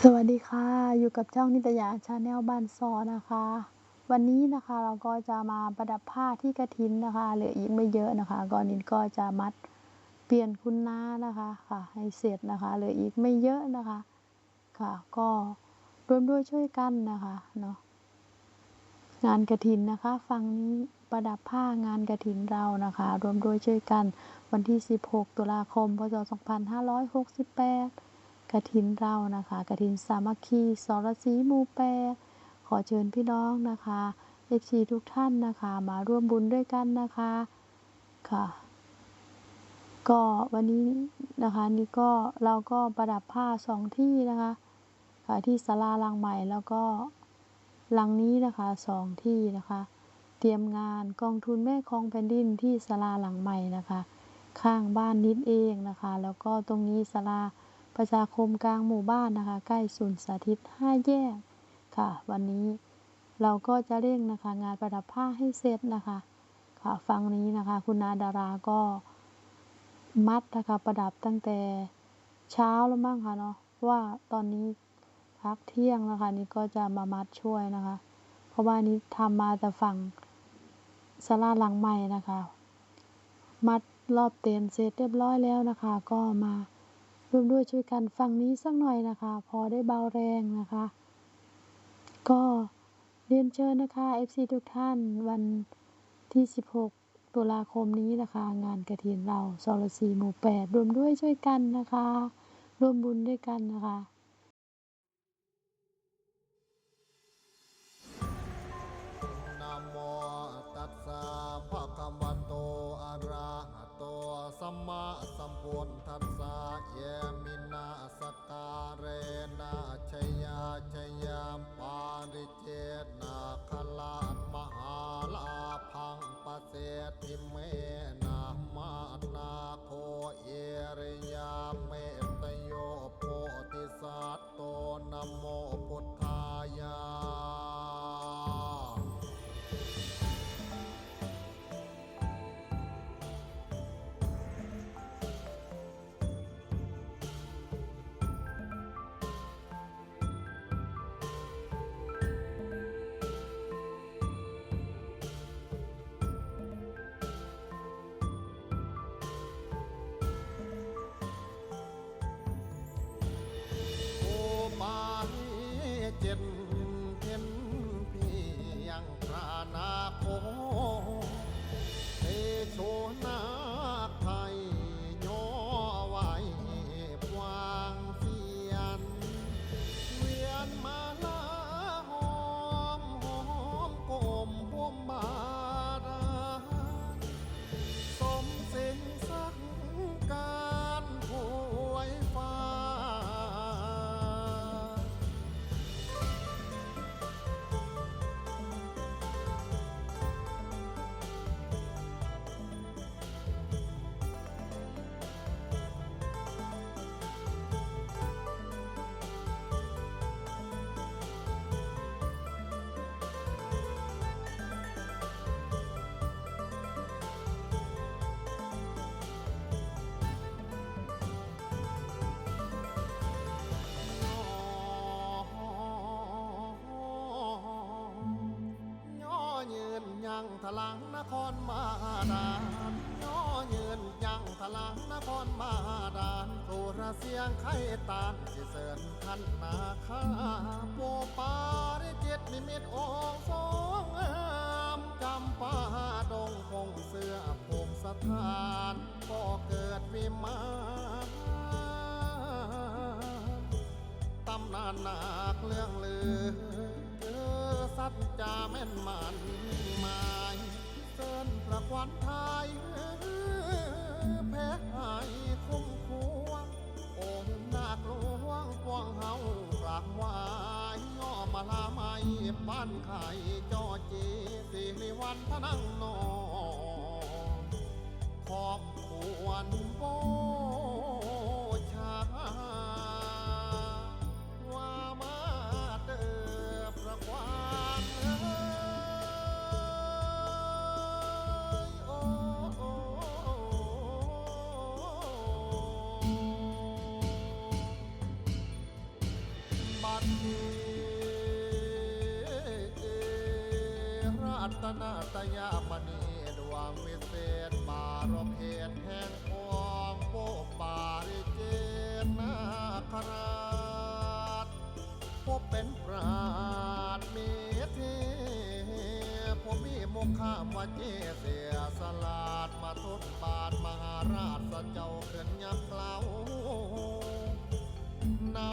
สวัสดีค่ะ อยู่กับช่องนิตยาชาแนลบ้านซอนะคะ วันนี้นะคะเราก็จะมาประดับผ้าที่กระถินนะคะเหลืออีกไม่เยอะนะคะก่อนนี้ก็จะมัดเปลี่ยนคุณน้านะคะค่ะ ให้เสร็จนะคะเหลืออีกไม่เยอะนะคะค่ะ ก็ร่วมด้วยช่วยกันนะคะเนาะงานกระถินนะคะฝั่งนี้ประดับผ้างานกระถินเรานะคะ ร่วมด้วยช่วยกันวันที่ 16 ตุลาคมพศ2568 กระถินเรานะคะกระถินสามัคคีสรสีมูแปรขอเชิญพี่น้องนะคะเอฟซีทุกท่านนะคะ มาร่วมบุญด้วยกันนะคะค่ะ ก็วันนี้นะคะนี่ก็เราก็ประดับผ้าสองที่นะคะค่ะที่ศาลาหลังใหม่แล้วก็หลังนี้นะคะสองที่นะคะ เตรียมงานกองทุนแม่คองแผ่นดินที่ศาลาหลังใหม่นะคะ ข้างบ้านนิดเองนะคะ แล้วก็ตรงนี้ศาลา ประชาคมกลางหมู่บ้านนะคะ ใกล้ศูนย์สาธิตห้าแยกค่ะ วันนี้เราก็จะเร่งนะคะ งานประดับผ้าให้เสร็จนะคะ ค่ะฝั่งนี้นะคะ คุณนาดาราก็มัดนะคะประดับตั้งแต่เช้าแล้วมั้งค่ะเนาะว่าตอนนี้พักเที่ยงแล้วค่ะนี่ก็จะมามัดช่วยนะคะ เพราะว่านี้ทำมาแต่ฝั่งศาลาหลังใหม่นะคะ มัดรอบเต็นเสร็จเรียบร้อยแล้วนะคะ ก็มา ร่วมด้วยช่วยกันฟังนี้สักหน่อยนะคะ พอได้เบาแรงนะคะ ก็เรียนเชิญนะคะ FC ทุกท่านวันที่ 16 ตุลาคมนี้นะคะ งานกระถินเราซอลซีหมู่แปดรวมด้วยช่วยกันนะคะ ร่วมบุญด้วยกันนะคะ สัมพุทธัสสะเยมินาสการเรนะชยาชยามปาริเจนะคลานมหาลาพังปเสติเมนะมานาโคเอริยาเมตโยโพธิสัตโตนโมพุทธา ลังนครมาดานย่อเยืนยังทลังนครมาดานสุรเสียงไข่ตานสิเสริญขันนาคาโปปาริจิตนิมิตองค์ทรงงามจำปาดงคงเสื้อภูมิสถานก็เกิดวิมานตำนานหนักเรื่องลือเออ สัจจาแม่นมันหมายเสินประควันไทยแพ้หายคุ้มควงองค์นาคหลวงกวางเฮากราบไหวายย่อมาลาไม่บ้านไข่จอจีสิริวันพนังนองขอบควรโบ ตนาตยามณีดวงวิเศษบารมเหตุแห่งพวงโปปาริเจนาคราชพบเป็นปราดมีเทผมมีมุขามวันเจเสียสลาดมาทุนบาทมหาราชสเจ้าเขินยับเกลาเนา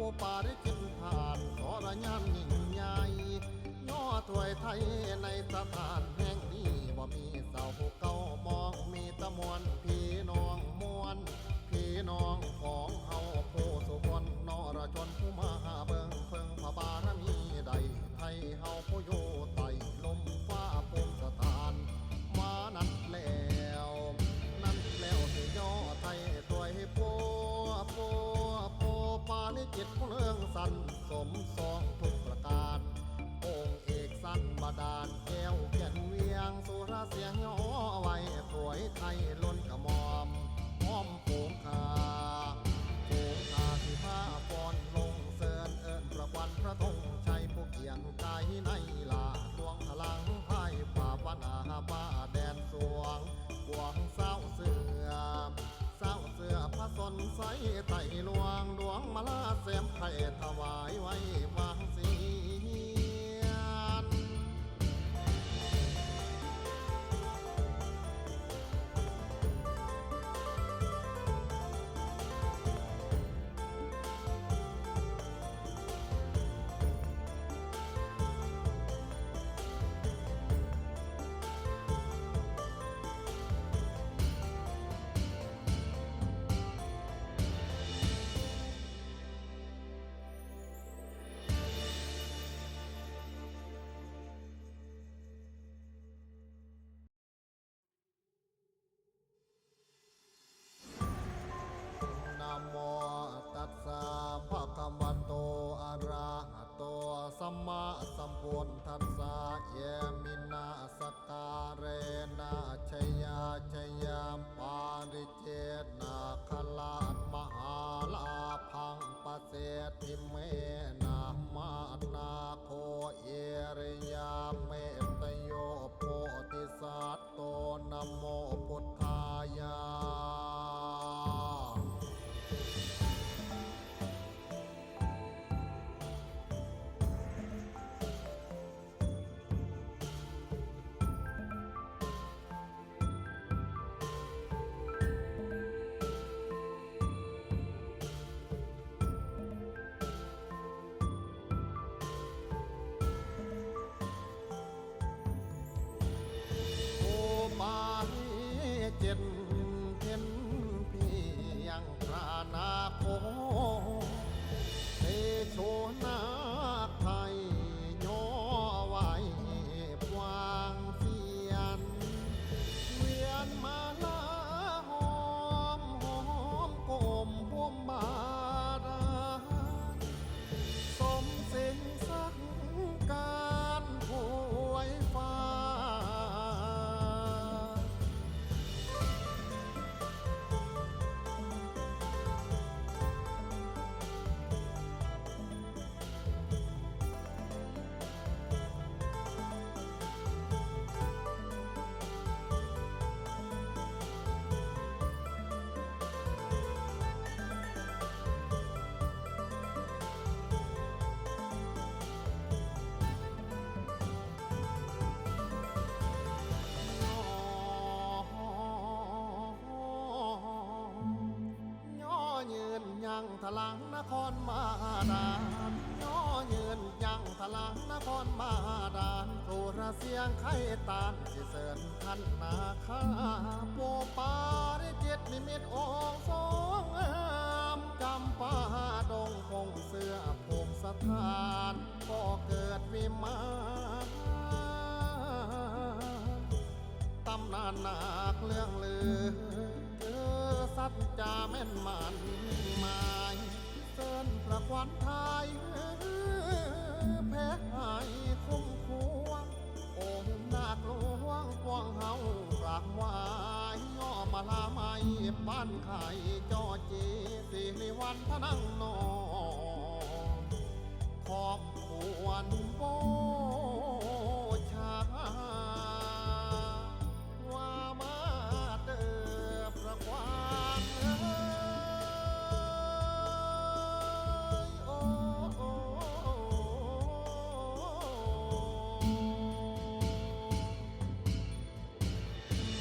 ปปาริจิตผ่านสรยานยิ่งใหญ่ย่อถวยไทยในสถานแห่งนี้บ่มี สมสองทุกประการ องค์เอกสั้นบาดาลแก้วเขียนเวียง สุราเสียงย่อไว้ถวยไทยล้นกระหมอมห้อมโผงคาโผงคาที่ผ้าฟอนลงเสินเอิญประวันพระธงชัยผู้เกียงกายในลาดวงพลังไพ่ฝ่าวันอาบ้าแดนสวงกวงเศร้า อพระสนใสไต่หลวงดวงมาลาเสียมไข่ถวายไว้วางสี ยังทลังนครมาดานย่อยืนยังทลังนครมาดานโทรเสียงไข่ตานสิเสริญทันนาคาโปปาริจิตนิมิตองสองงามจำปาดงพงเสื้อภูมิสถานก็เกิดวิมานตำนานหนักเรื่องลือเจอ สัจจาแม่นมันหมายเสินประควันไทยแพ้หายคุ้มควงองค์นาคลวงกวงเฮากราบไหวายย่อมาลาไม่บ้านไข่จอจีสิริวันพนังนองขอบควรโบ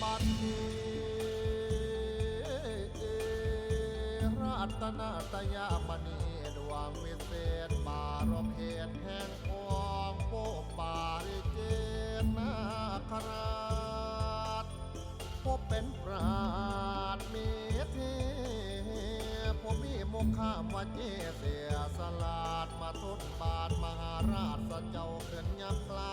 บัดนี้รัตนาตยามณีดวงวิเศษบารมเหตุแห่งพองโปกบาริเจนาคราชพบเป็นปราดมีเทผมมีมุขข้ามว่าเจเสียสลาดมาทดบาทมหาราชสเจ้าขึ้นยับเกลา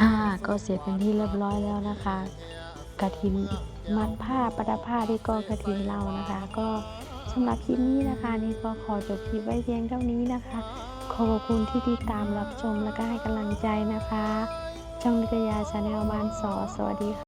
ค่ะก็เสร็จเป็นที่เรียบร้อยแล้วนะคะ กระถินมัดผ้าประดับผ้าที่ก็กระถินเรานะคะ ก็สำหรับคลิปนี้นะคะนี่ก็ขอจบคลิปไว้เพียงเท่านี้นะคะ ขอบคุณที่ติดตามรับชมและก็ให้กำลังใจนะคะ ช่องนิตยาชาแนลบ้านสอสวัสดีค่ะ